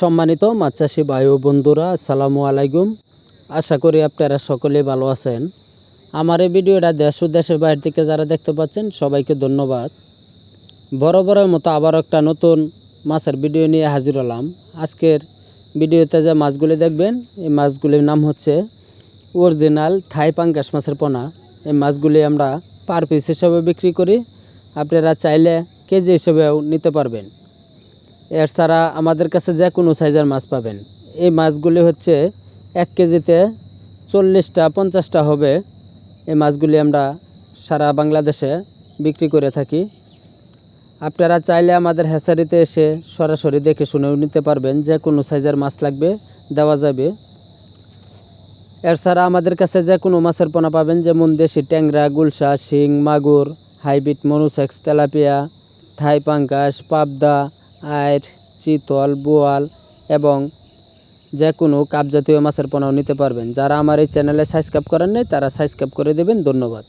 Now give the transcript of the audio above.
সম্মানিত মাছ চাষি ভাই বন্ধুরা, আসসালামু আলাইকুম। আশা করি আপনারা সকলেই ভালো আছেন। আমার এই ভিডিওটা দেশ ও দেশের বাইরে থেকে যারা দেখতে পাচ্ছেন, সবাইকে ধন্যবাদ। বড় বড়ের মতো আবার একটা নতুন মাছের ভিডিও নিয়ে হাজির হলাম। আজকের ভিডিওতে যে মাছগুলি দেখবেন, এই মাছগুলির নাম হচ্ছে অরিজিনাল থাই পাঙ্গাস মাছের পোনা। এই মাছগুলি আমরা পার পিস হিসাবে বিক্রি করি। আপনারা চাইলে কেজি হিসেবেও নিতে পারবেন। এছাড়া আমাদের কাছে যে কোনো সাইজের মাছ পাবেন। এই মাছগুলি হচ্ছে এক কেজিতে চল্লিশটা, পঞ্চাশটা হবে। এই মাছগুলি আমরা সারা বাংলাদেশে বিক্রি করে থাকি। আপনারা চাইলে আমাদের হ্যাচারিতে এসে সরাসরি দেখে শুনেও নিতে পারবেন যে কোনো সাইজের মাছ লাগবে, দেওয়া যাবে। এছাড়া আমাদের কাছে যে কোনো মাছের পোনা পাবেন যেমন দেশি ট্যাংরা, গুলশা, শিং, মাগুর, হাইব্রিড, মনুসেক্স, তেলাপিয়া, থাই পাঙ্কাস পাবদা আয়ের চিতল, বোয়াল এবং যে কোনো কাপ জাতীয় মাছের পোনাও নিতে পারবেন। যারা আমার এই চ্যানেলে সাবস্ক্রাইব করেন নাই, তারা সাবস্ক্রাইব করে দেবেন। ধন্যবাদ।